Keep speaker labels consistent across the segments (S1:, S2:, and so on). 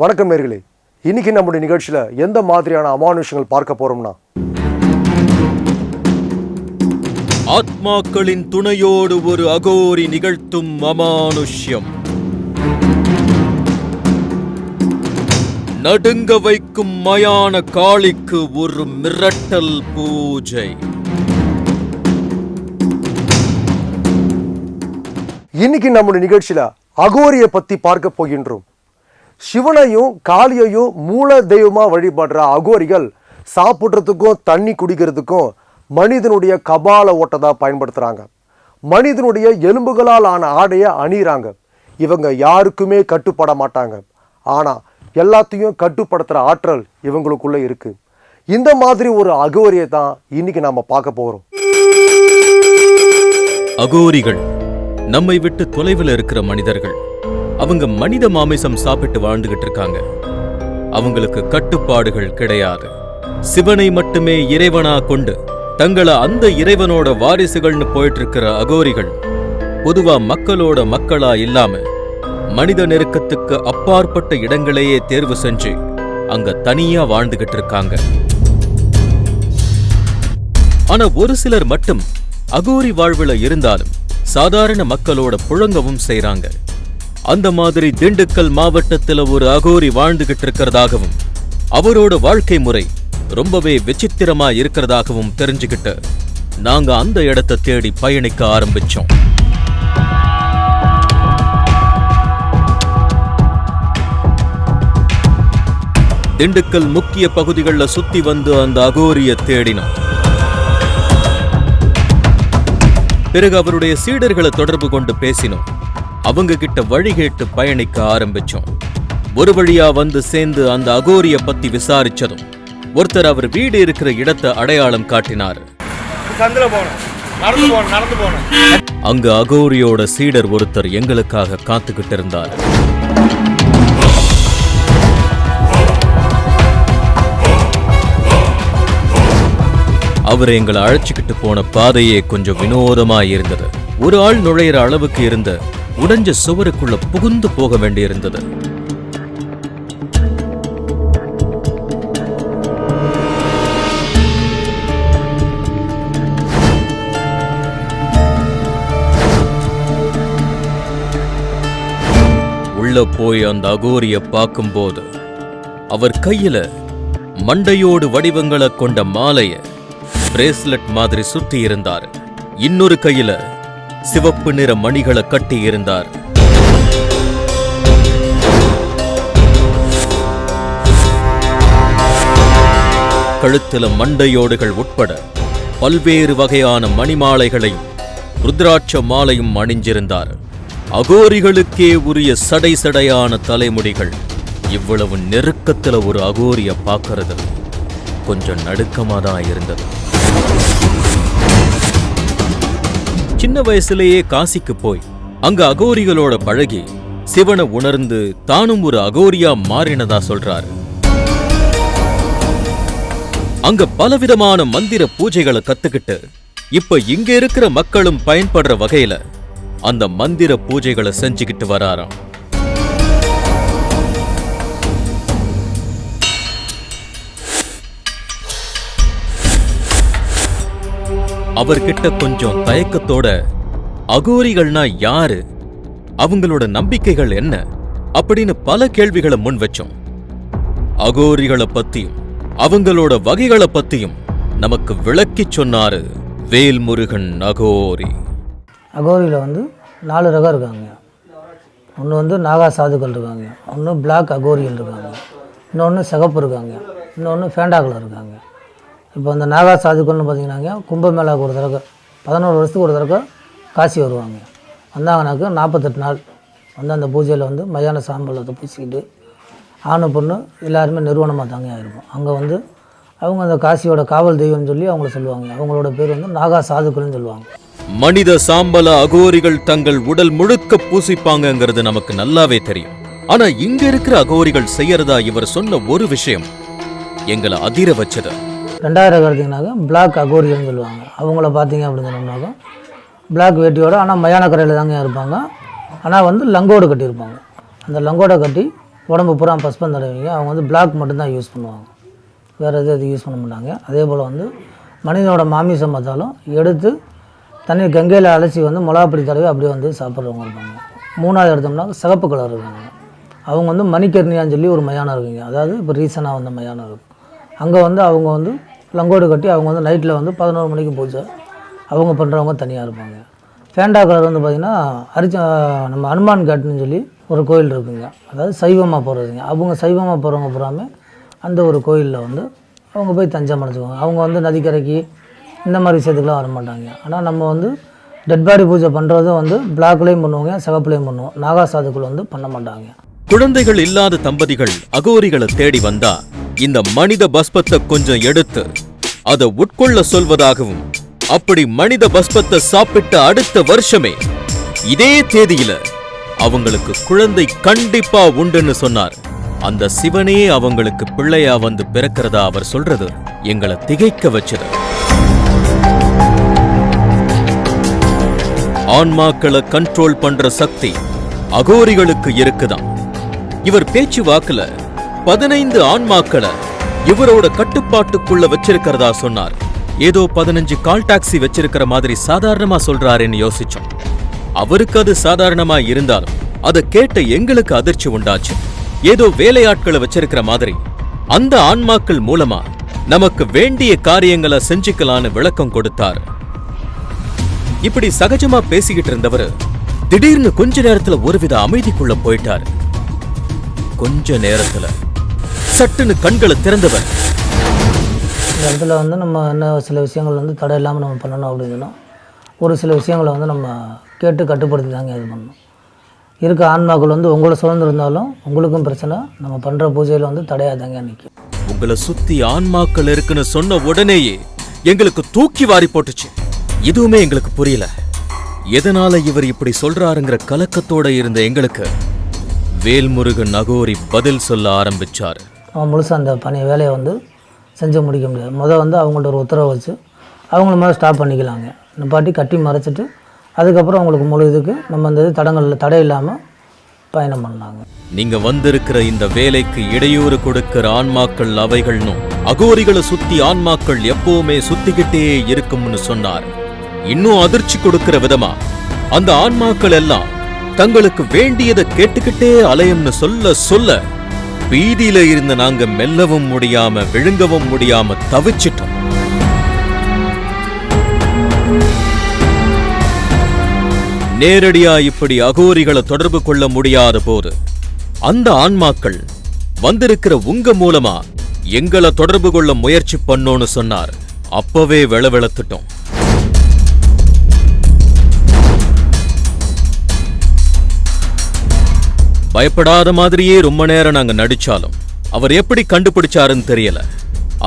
S1: வணக்கம் நேர்களே. இன்னைக்கு நம்முடைய நிகழ்ச்சியில் எந்த மாதிரியான அமானுஷங்கள் பார்க்க போறோம்னா?
S2: ஆத்மாக்களின் துணையோடு ஒரு அகோரி நிகழ்த்தும் அமானுஷ்யம். நடுங்க வைக்கும் மயான காளிக்கு ஒரு மிரட்டல் பூஜை.
S1: இன்னைக்கு நம்முடைய நிகழ்ச்சியில் அகோரியை பற்றி பார்க்க போகின்றோம். சிவனையும் காளியையும் மூல தெய்வமாக வழிபடுற அகோரிகள் சாப்பிட்றதுக்கும் தண்ணி குடிக்கிறதுக்கும் மனிதனுடைய கபால ஓட்டத்தை பயன்படுத்துகிறாங்க மனிதனுடைய எலும்புகளால் ஆன ஆடையை அணியிறாங்க. இவங்க யாருக்குமே கட்டுப்பட மாட்டாங்க. ஆனால் எல்லாத்தையும் கட்டுப்படுத்துகிற ஆற்றல் இவங்களுக்குள்ள இருக்கு. இந்த மாதிரி ஒரு அகோரியை தான் இன்னைக்கு நாம் பார்க்க போகிறோம்
S2: அகோரிகள் நம்மை விட்டு தொலைவில் இருக்கிற மனிதர்கள். அவங்க மனித மாமிசம் சாப்பிட்டு வாழ்ந்துகிட்டு இருக்காங்க. அவங்களுக்கு கட்டுப்பாடுகள் கிடையாது. சிவனை மட்டுமே இறைவனா கொண்டு தங்கள அந்த இறைவனோட வாரிசுகள்னு போயிட்டு இருக்கிற அகோரிகள் பொதுவா மக்களோட மக்களா இல்லாம மனித நெருக்கத்துக்கு அப்பாற்பட்ட இடங்களையே தேர்வு செஞ்சு அங்க தனியா வாழ்ந்துகிட்டு இருக்காங்க. ஆனா ஒரு சிலர் மட்டும் அகோரி வாழ்வுல இருந்தாலும் சாதாரண மக்களோட புழங்கவும் செய்றாங்க. அந்த மாதிரி திண்டுக்கல் மாவட்டத்தில் ஒரு அகோரி வாழ்ந்துகிட்டு இருக்கிறதாகவும் அவரோட வாழ்க்கை முறை ரொம்பவே விசித்திரமா இருக்கிறதாகவும் தெரிஞ்சுக்கிட்டு நாங்க அந்த இடத்தை தேடி பயணிக்க ஆரம்பிச்சோம். திண்டுக்கல் முக்கிய பகுதிகளில் சுத்தி வந்து அந்த அகோரிய தேடினோம். பிறகு அவருடைய சீடர்களை தொடர்பு கொண்டு பேசினோம். அவங்க கிட்ட வழி கேட்டு பயணிக்க ஆரம்பிச்சோம். ஒரு வழியா வந்து சேர்ந்து அந்த அகோரிய பத்தி விசாரிச்சதும் ஒருத்தர் அவர் வீடு இருக்கிற இடத்தை அடையாளம் காட்டினார். அங்க அகோரியோட சீடர் ஒருத்தர் எங்களுக்காக காத்துக்கிட்டு இருந்தார். அவர் எங்களை அழைச்சுக்கிட்டு போன பாதையே கொஞ்சம் வினோதமா இருந்தது ஒரு ஆள் நுழையிற அளவுக்கு இருந்த உடைஞ்ச சுவருக்குள்ள புகுந்து போக வேண்டியிருந்தது. உள்ள போய் அந்த அகோரிய பார்க்கும்போது அவர் கையில மண்டையோடு வடிவங்களை கொண்ட மாலைய பிரேஸ்லெட் மாதிரி சுத்தி இருந்தார் இன்னொரு கையில சிவப்பு நிற மணிகளை கட்டி இருந்தார். மண்டையோடுகள் உட்பட பல்வேறு வகையான மணிமாலைகளையும் ருத்ராட்ச மாலையும் அணிஞ்சிருந்தார் அகோரிகளுக்கே உரிய சடை சடையான தலைமுடிகள் இவ்வளவு நெருக்கத்தில் ஒரு அகோரிய பார்க்கறது கொஞ்சம் நடுக்கமாதான் இருந்தது. சின்ன வயசுலேயே காசிக்கு போய் அங்க அகோரிகளோட பழகி சிவனை உணர்ந்து தானும் ஒரு அகோரியா மாறினதா சொல்றாரு. அங்க பலவிதமான மந்திர பூஜைகளை கத்துக்கிட்டு இப்ப இங்க இருக்கிற மக்களும் பயன்படுற வகையில அந்த மந்திர பூஜைகளை செஞ்சுக்கிட்டு வராராம். அவர்கிட்ட கொஞ்சம் தயக்கத்தோட அகோரிகள்னா யாரு? அவங்களோட நம்பிக்கைகள் என்ன? அப்படின்னு பல கேள்விகளை முன் வச்சோம். அகோரிகளை பத்தியும் அவங்களோட வகைகளை பத்தியும் நமக்கு விளக்கிச் சொன்னாரு வேல்முருகன் அகோரி.
S3: அகோரியில் வந்து நாலு ரகம் இருக்காங்க. ஒன்று வந்து நாகா சாதுக்கள் இருக்காங்க. ஒன்று பிளாக் அகோரியல் இருக்காங்க. இன்னொன்று சிகப்பு இருக்காங்க. இன்னொன்று ஃபேண்டாக்கில் இருக்காங்க. இப்போ அந்த நாகா சாதுக்கள்னு பார்த்தீங்கன்னாங்க கும்பமேளாவுக்கு ஒரு தடவை பதினோரு வருஷத்துக்கு ஒரு தடவை காசி வருவாங்க. வந்தாங்கனாக்கா நாற்பத்தெட்டு நாள் வந்து அந்த பூஜையில் வந்து மயான சாம்பலத்தை பூசிக்கிட்டு ஆணு பொண்ணு எல்லாருமே நிறுவனமாக தாங்க இருக்கும் அங்கே வந்து அவங்க அந்த காசியோட காவல் தெய்வம்னு சொல்லி அவங்கள சொல்லுவாங்க. அவங்களோட பேர் வந்து நாகா சாதுக்கள்னு சொல்லுவாங்க.
S2: மனித சாம்பல அகோரிகள் தங்கள் உடல் முழுக்க பூசிப்பாங்கங்கிறது நமக்கு நல்லாவே தெரியும். ஆனா இங்க இருக்கிற அகோரிகள் செய்யறதா இவர் சொன்ன ஒரு விஷயம் எங்களை அதிர வச்சது.
S3: ரெண்டாயிரம் எடுத்திங்கனாக்கா பிளாக் அகோரியன்னு சொல்லுவாங்க. அவங்கள பார்த்தீங்க அப்படின்னு சொன்னோம்னாக்கா பிளாக் வேட்டியோட ஆனால் மயான கரையில் தாங்க இருப்பாங்க. ஆனால் வந்து லங்கோடு கட்டியிருப்பாங்க. அந்த லங்கோடை கட்டி உடம்பு பூரா பஸ்பம் தடவைங்க. அவங்க வந்து பிளாக் மட்டும்தான் யூஸ் பண்ணுவாங்க. வேறு எதுவும் எதுவும் யூஸ் பண்ண மாட்டாங்க. அதே போல் வந்து மனிதனோட மாமிசம் பார்த்தாலும் எடுத்து தண்ணி கங்கையில் அலசி வந்து மிளகாப்பிடி தடவி அப்படியே வந்து சாப்பிட்றவங்க இருப்பாங்க. மூணாவது எடுத்தோம்னா சிகப்பு கலர் இருக்காங்க. அவங்க வந்து மணிக்கர்ணியான்னு சொல்லி ஒரு மயானம் இருக்குங்க. அதாவது இப்போ ரீசனாக வந்த மயானம் இருக்கும். அங்கே வந்து அவங்க வந்து லங்கோடு கட்டி அவங்க வந்து நைட்டில் வந்து பதினோரு மணிக்கு பூஜை. அவங்க பண்ணுறவங்க தனியாக இருப்பாங்க. ஃபேண்டா கலர் வந்து பார்த்திங்கன்னா அரிச்ச நம்ம அனுமான் காட்டுன்னு சொல்லி ஒரு கோயில் இருக்குங்க. அதாவது சைவமாக போகிறதுங்க அவங்க சைவமாக போகிறவங்க பூராமே அந்த ஒரு கோயிலில் வந்து அவங்க போய் தஞ்சம் அடைச்சிக்குவாங்க அவங்க வந்து நதிக்கரைக்கு இந்த மாதிரி விஷயத்துக்குலாம் வர மாட்டாங்க. ஆனால் நம்ம வந்து டெட் பாடி பூஜை பண்ணுறதும் வந்து பிளாக்லேயும் பண்ணுவாங்க சிவப்புலேயும் பண்ணுவோம். நாகா சாதுக்கள் வந்து பண்ண மாட்டாங்க.
S2: குழந்தைகள் இல்லாத தம்பதிகள் அகோரிகளை தேடி வந்தால் இந்த மனித பஸ்பத்தை கொஞ்சம் எடுத்து அதை உட்கொள்ள சொல்வதாகவும் அப்படி மனித பஸ்பத்தை சாப்பிட்ட அடுத்த வருஷமே இதே தேதியில அவங்களுக்கு குழந்தை கண்டிப்பா உண்டுன்னு சொன்னார். அந்த சிவனே அவங்களுக்கு பிள்ளையா வந்து பிறக்கிறதா அவர் சொல்றது எங்களை திகைக்க வச்சது. ஆன்மாக்களை கண்ட்ரோல் பண்ற சக்தி அகோரிகளுக்கு இருக்குதான் இவர் பேச்சு வாக்குல பதினைந்து ஆன்மாக்களை இவரோட கட்டுப்பாட்டுக்குள்ள வச்சிருக்கிறதா சொன்னார். ஏதோ பதினஞ்சு கால் டாக்ஸி வச்சிருக்கிற மாதிரி சாதாரணமா சொல்றாருன்னு யோசிச்சோம். அவருக்கு அது சாதாரணமா இருந்தாலும் அதை கேட்ட எங்களுக்கு அதிர்ச்சி உண்டாச்சு. ஏதோ வேலையாட்களை வச்சிருக்கிற மாதிரி அந்த ஆன்மாக்கள் மூலமா நமக்கு வேண்டிய காரியங்களை செஞ்சுக்கலான்னு விளக்கம் கொடுத்தார். இப்படி சகஜமா பேசிக்கிட்டு இருந்தவர் திடீர்னு கொஞ்ச நேரத்துல ஒருவித அமைதிக்குள்ள போயிட்டாரு. கொஞ்ச நேரத்துல சட்டுன்னு கண்களை திறந்தவர்.
S3: இந்த இடத்துல வந்து நம்ம என்ன சில விஷயங்கள் வந்து தடை இல்லாமல் நம்ம பண்ணணும் அப்படின்னா ஒரு சில விஷயங்களை வந்து நம்ம கேட்டு கட்டுப்படுத்தி தாங்க இது பண்ணணும். இருக்க ஆன்மாக்கள் வந்து உங்களை சுதந்திரம் இருந்தாலும் உங்களுக்கும் பிரச்சனை நம்ம பண்ணுற பூஜையில் வந்து தடையாக தாங்க நிற்கும்
S2: உங்களை சுத்தி ஆன்மாக்கள் இருக்குன்னு சொன்ன உடனேயே எங்களுக்கு தூக்கி வாரி போட்டுச்சு. எதுவுமே எங்களுக்கு புரியல. எதனால இவர் இப்படி சொல்றாருங்கிற கலக்கத்தோட இருந்த எங்களுக்கு வேல்முருகன் நகோரி பதில் சொல்ல ஆரம்பிச்சாரு.
S3: அவன் முழுசாக அந்த பணி வேலையை வந்து செஞ்சு முடிக்க முடியாது. முதல் வந்து அவங்கள்ட்ட ஒரு உத்தரவு வச்சு அவங்கள மாதிரி ஸ்டாப் பண்ணிக்கலாங்க. நிப்பாட்டி கட்டி மறைச்சிட்டு அதுக்கப்புறம் அவங்களுக்கு முழு இதுக்கு நம்ம அந்த இது தடை இல்லாமல் பயணம் பண்ணலாங்க.
S2: நீங்க வந்திருக்கிற இந்த வேலைக்கு இடையூறு கொடுக்கிற ஆன்மாக்கள் அவைகள்னும் அகோரிகளை சுத்தி ஆன்மாக்கள் எப்பவுமே சுத்திக்கிட்டே இருக்கும்னு சொன்னார். இன்னும் அதிர்ச்சி கொடுக்கிற விதமா? அந்த ஆன்மாக்கள் எல்லாம் தங்களுக்கு வேண்டியதை கேட்டுக்கிட்டே அலையும்னு சொல்ல சொல்ல பீதியில இருந்த நாங்க மெல்லவும் முடியாம விழுங்கவும் முடியாம தவிச்சிட்டோம். நேரடியா இப்படி அகோரிகளை தொடர்பு கொள்ள முடியாத போது அந்த ஆன்மாக்கள் வந்திருக்கிற உங்க மூலமா எங்களை தொடர்பு கொள்ள முயற்சி பண்ணோன்னு சொன்னார். அப்பவே வெளவெளத்துட்டோம். பயப்படாத மாதிரியே ரொம்ப நேரம் நாங்க நடிச்சாலும் அவர் எப்படி கண்டுபிடிச்சாருன்னு தெரியல.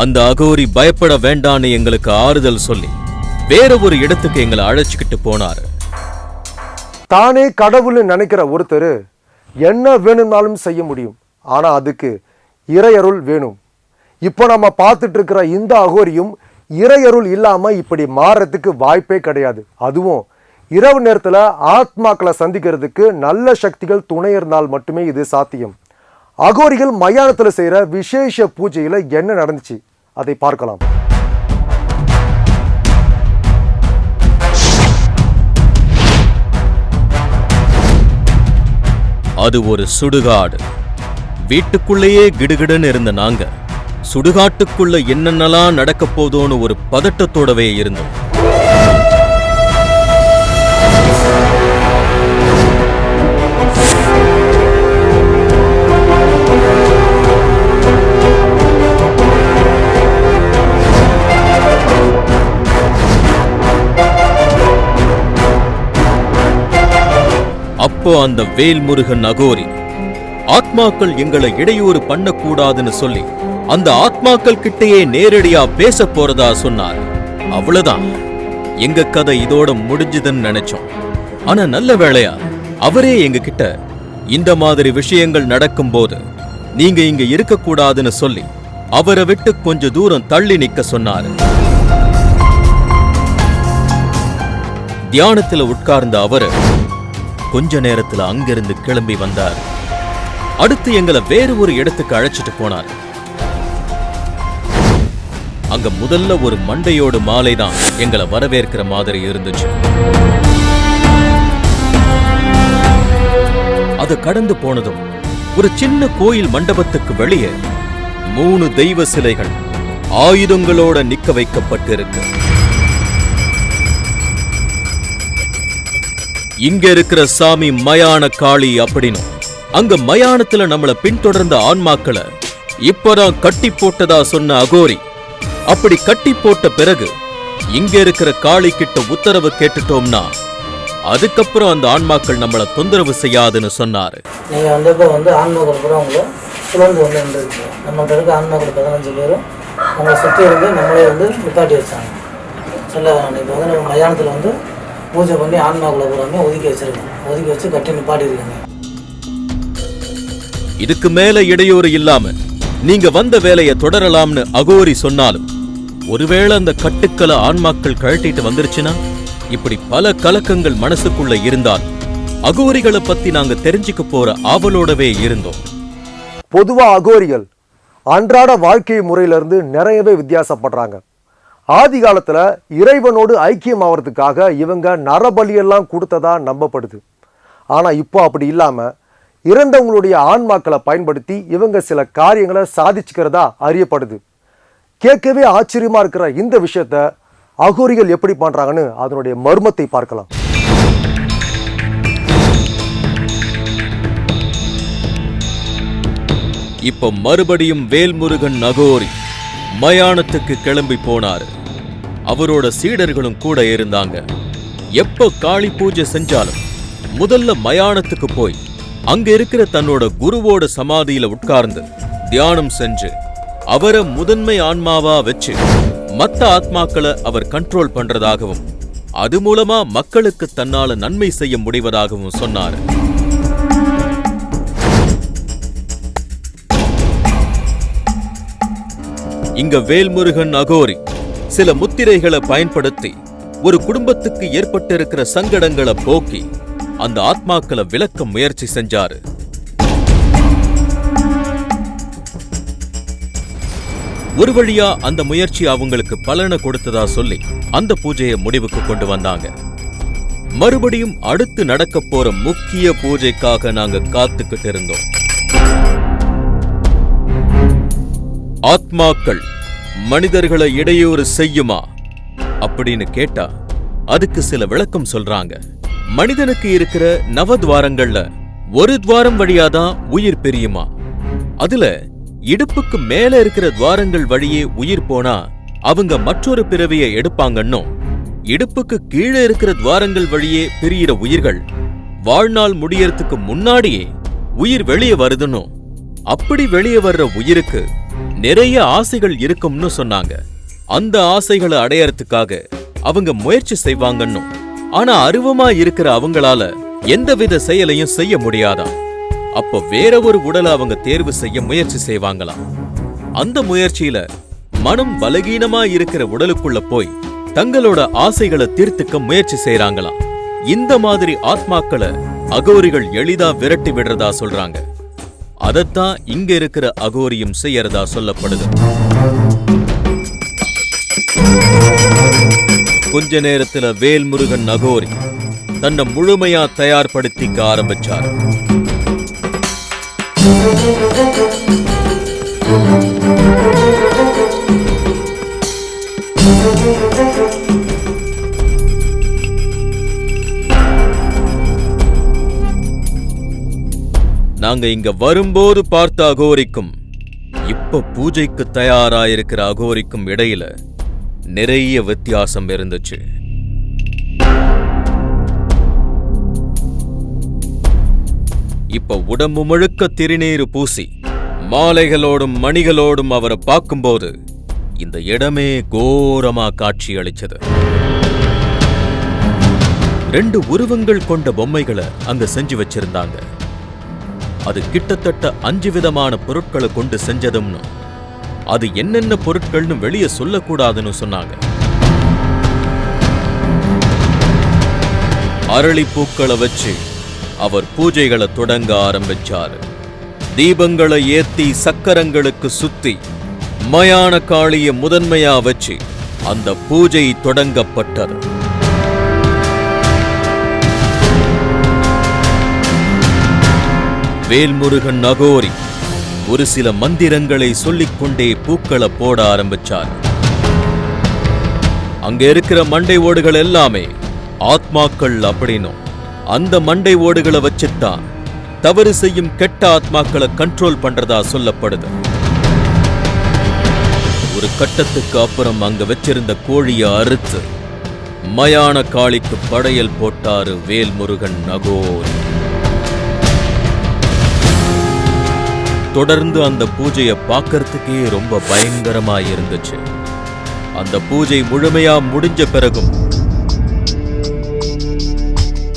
S2: அந்த அகோரி பயப்பட வேண்டான்னு எங்களுக்கு ஆறுதல் சொல்லி வேற ஒரு இடத்துக்கு எங்களை அழைச்சிக்கிட்டு போனாரு.
S1: தானே கடவுள்னு நினைக்கிற ஒருத்தர் என்ன வேணும்னாலும் செய்ய முடியும். ஆனா அதுக்கு இறையருள் வேணும். இப்போ நம்ம பார்த்துட்டு இருக்கிற இந்த அகோரியும் இறையருள் இல்லாம இப்படி மாறுறதுக்கு வாய்ப்பே கிடையாது. அதுவும் இரவு நேரத்துல ஆத்மாக்களை சந்திக்கிறதுக்கு நல்ல சக்திகள் துணை இருந்தால் மட்டுமே இது சாத்தியம். அகோரிகள் மயானத்தில் செய்யற விசேஷ பூஜையில என்ன நடந்துச்சு? அதை பார்க்கலாம்.
S2: அது ஒரு சுடுகாடு. வீட்டுக்குள்ளேயே கிடுகிடுன்னு இருந்த நாங்க சுடுகாட்டுக்குள்ள என்னென்னலாம் நடக்க போதோன்னு ஒரு பதட்டத்தோடவே இருந்தோம். அப்போ அந்த வேல்முருகன் அகோரி ஆத்மாக்கள் எங்களை இடையூறு பண்ணக்கூடாதுன்னு சொல்லி அந்த ஆத்மாக்கள் கிட்டேயே நேரடியா பேச போறதா? சொன்னார். அவ்வளவுதான். எங்க கதை இதோட முடிஞ்சுதுன்னு நினைச்சோம். ஆனா நல்ல வேளையா அவரே எங்க கிட்ட இந்த மாதிரி விஷயங்கள் நடக்கும்போது நீங்க இங்க இருக்கக்கூடாதுன்னு சொல்லி அவரை விட்டு கொஞ்ச தூரம் தள்ளி நிக்க சொன்னாரு. தியானத்துல உட்கார்ந்த அவரு கொஞ்ச நேரத்துல அங்கிருந்து கிளம்பி வந்தார். அடுத்து எங்களை வேறு ஒரு இடத்துக்கு அழைச்சிட்டு போனார். அங்க முதல்ல ஒரு மண்டையோடு மாலை தான் எங்களை வரவேற்கிற மாதிரி இருந்துச்சு. அது கடந்து போனதும் ஒரு சின்ன கோயில் மண்டபத்துக்கு வெளியே மூணு தெய்வ சிலைகள் ஆயுதங்களோட நிக்க வைக்கப்பட்டிருக்கு. இங்க இருக்கிற சாமி மயான காளி அப்படின்னு அங்க மயானத்துல நம்மள பின்தொடர்ந்த ஆன்மாக்களை இப்பதான் கட்டி போட்டதா சொன்ன அகோரி. அப்படி கட்டி போட்ட பிறகு இங்க இருக்கிற காளி கிட்ட உத்தரவு கேட்டுட்டோம்னா அதுக்கப்புறம் அந்த ஆன்மாக்கள் நம்மள தொந்தரவு செய்யாதுன்னு சொன்னாரு.
S3: நீங்கள் வந்தப்போ வந்து ஆன்மாக்கள் கூட உங்களை சுழந்து வந்து இருந்துருக்கு நம்மள்ட்ட இருக்க ஆன்மாக்கள் பதினஞ்சு பேரும் நம்மளை சுற்றி இருந்து நம்மளே வந்து நிப்பாட்டி வச்சாங்க. சொல்ல இப்போ வந்து நம்ம மயானத்தில் வந்து பூஜை பண்ணி ஆன்மாக்களை பூராமே ஒதுக்கி வச்சிருக்கோம். ஒதுக்கி வச்சு கட்டி நிப்பாட்டியிருக்காங்க.
S2: இதுக்கு மேல இடையூறு இல்லாம நீங்க வந்த வேலையை தொடரலாம்னு அகோரி சொன்னாலும் ஒருவேளை அந்த கட்டுக்களை ஆன்மாக்கள் கழட்டிட்டு வந்துருச்சுன்னா இப்படி பல கலக்கங்கள் மனசுக்குள்ள இருந்தால் அகோரிகளை பத்தி நாங்க தெரிஞ்சுக்க போற ஆவலோடவே இருந்தோம்.
S1: பொதுவா அகோரிகள் அன்றாட வாழ்க்கை முறையிலிருந்து நிறையவே வித்தியாசப்படுறாங்க. ஆதி காலத்தில் இறைவனோடு ஐக்கியம் ஆவறதுக்காக இவங்க நரபலியெல்லாம் கொடுத்ததா நம்பப்படுது. ஆனால் இப்போ அப்படி இல்லாமல் இறந்தவங்களுடைய ஆன்மாக்களை பயன்படுத்தி இவங்க சில காரியங்களை சாதிச்சுக்கிறதா அறியப்படுது. கேட்கவே ஆச்சரியமாக இருக்கிற இந்த விஷயத்த அகோரிகள் எப்படி பண்ணுறாங்கன்னு அதனுடைய மர்மத்தை பார்க்கலாம்.
S2: இப்போ மறுபடியும் வேல்முருகன் நகோரி மயானத்துக்கு கிளம்பி போனாரு. அவரோட சீடர்களும் கூட இருந்தாங்க. எப்போ காளி பூஜை செஞ்சாலும் முதல்ல மயானத்துக்கு போய் அங்க இருக்கிற தன்னோட குருவோட சமாதியில உட்கார்ந்து தியானம் செஞ்சு அவரை முதன்மை ஆன்மாவா வச்சு மத்த ஆத்மாக்களை அவர் கண்ட்ரோல் பண்றதாகவும் அது மூலமா மக்களுக்கு தன்னால நன்மை செய்ய முடிவதாகவும் சொன்னார். இங்க வேல்முருகன் அகோரி சில முத்திரைகளை பயன்படுத்தி ஒரு குடும்பத்துக்கு ஏற்பட்டிருக்கிற சங்கடங்களை போக்கி அந்த ஆத்மாக்களை விளக்க முயற்சி செஞ்சாரு. ஒரு வழியா அந்த முயற்சி அவங்களுக்கு பலனை கொடுத்ததா சொல்லி அந்த பூஜையை முடிவுக்கு கொண்டு வந்தாங்க. மறுபடியும் அடுத்து நடக்க போற முக்கிய பூஜைக்காக நாங்க காத்துக்கிட்டு இருந்தோம். ஆத்மாக்கள் மனிதர்களை இடையூறு செய்யுமா? அப்படின்னு கேட்டா அதுக்கு சில விளக்கம் சொல்றாங்க. மனிதனுக்கு இருக்கிற நவத்வாரங்கள்ல ஒரு துவாரம் வழியாதான் உயிர் பிரியுமா? அதுல இடுப்புக்கு மேல இருக்கிற துவாரங்கள் வழியே உயிர் போனா அவங்க மற்றொரு பிறவியை எடுப்பாங்கன்னும் இடுப்புக்கு கீழே இருக்கிற துவாரங்கள் வழியே பிரியிற உயிர்கள் வாழ்நாள் முடியறதுக்கு முன்னாடியே உயிர் வெளியே வருதுன்னும் அப்படி வெளியே வர்ற உயிருக்கு நிறைய ஆசைகள் இருக்கும்னு சொன்னாங்க. அந்த ஆசைகளை அடையறதுக்காக அவங்க முயற்சி செய்வாங்கன்னும். ஆனா அருவமா இருக்கிற அவங்களால எந்தவித செயலையும் செய்ய முடியாதாம். அப்போ வேற ஒரு உடலை அவங்க தேர்வு செய்ய முயற்சி செய்வாங்களாம். அந்த முயற்சியில மனம் பலகீனமா இருக்கிற உடலுக்குள்ள போய் தங்களோட ஆசைகளை தீர்த்துக்க முயற்சி செய்யறாங்களாம் இந்த மாதிரி ஆத்மாக்களை அகோரிகள் எளிதா விரட்டி விடுறதா சொல்றாங்க. அதத்தான் இங்க இருக்கிற அகோரியும் செய்யறதா சொல்லப்படுது. கொஞ்ச நேரத்துல வேல்முருகன் அகோரி தன்னை முழுமையா தயார்படுத்திக்க ஆரம்பிச்சார். நாங்க இங்க வரும்போது பார்த்த அகோரிக்கும் இப்ப பூஜைக்கு தயாராயிருக்கிற அகோரிக்கும் இடையில நிறைய வித்தியாசம் இருந்துச்சு. இப்ப உடம்பு முழுக்க திருநீரு பூசி மாலைகளோடும் மணிகளோடும் அவரை பார்க்கும்போது இந்த இடமே கோரமா காட்சி அளிச்சது. ரெண்டு உருவங்கள் கொண்ட பொம்மைகளை அங்க செஞ்சு வச்சிருந்தாங்க. அது கிட்டத்தட்ட அஞ்சு விதமான பொருட்களை கொண்டு செஞ்சதும்னு. அது என்னென்ன பொருட்கள்னு வெளியே சொல்லக்கூடாதுன்னு சொன்னாங்க. அரளி பூக்களை வச்சு அவர் பூஜைகளை தொடங்க ஆரம்பிச்சாரு. தீபங்களை ஏத்தி சக்கரங்களுக்கு சுத்தி மயான காளிய முதன்மையா வச்சு அந்த பூஜை தொடங்கப்பட்டது. வேல்முருகன் நகோரி ஒரு சில மந்திரங்களை சொல்லிக்கொண்டே பூக்களை போட ஆரம்பிச்சார். அங்க இருக்கிற மண்டை ஓடுகள் எல்லாமே ஆத்மாக்கள் அப்படின்னும் அந்த மண்டை ஓடுகளை வச்சுத்தான் தவறு செய்யும் கெட்ட ஆத்மாக்களை கண்ட்ரோல் பண்றதா சொல்லப்படுது. ஒரு கட்டத்துக்கு அப்புறம் அங்க வச்சிருந்த கோழியை அறுத்து மயான காளிக்கு படையல் போட்டாரு வேல்முருகன் நகோரி. தொடர்ந்து அந்த பூஜையை பார்க்கறதுக்கே ரொம்ப பயங்கரமா இருந்துச்சு அந்த பூஜை முழுமையா முடிஞ்ச பிறகும்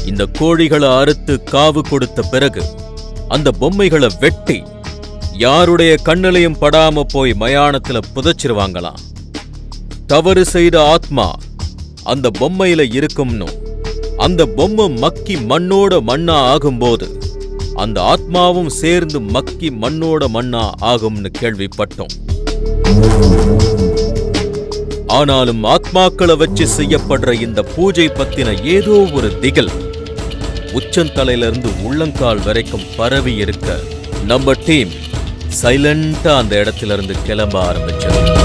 S2: இந்த கோழிகளை அறுத்து காவு கொடுத்த பிறகு அந்த பொம்மைகளை வெட்டி யாருடைய கண்ணிலையும் படாம போய் மயானத்துல புதைச்சிருவாங்களாம். தவறு செய்த ஆத்மா அந்த பொம்மையில இருக்கும்னு அந்த பொம்மை மக்கி மண்ணோட மண்ணா ஆகும்போது அந்த ஆத்மாவும் சேர்ந்து மக்கி மண்ணோட மண்ணா ஆகும்னு கேள்விப்பட்டோம். ஆனாலும் ஆத்மாக்களை வச்சு செய்யப்படுற இந்த பூஜை பத்தின ஏதோ ஒரு திகில் உச்சந்தலையிலிருந்து உள்ளங்கால் வரைக்கும் பரவி இருக்க நம்ம டீம் சைலண்டா அந்த இடத்துல இருந்து கிளம்ப ஆரம்பிச்சது.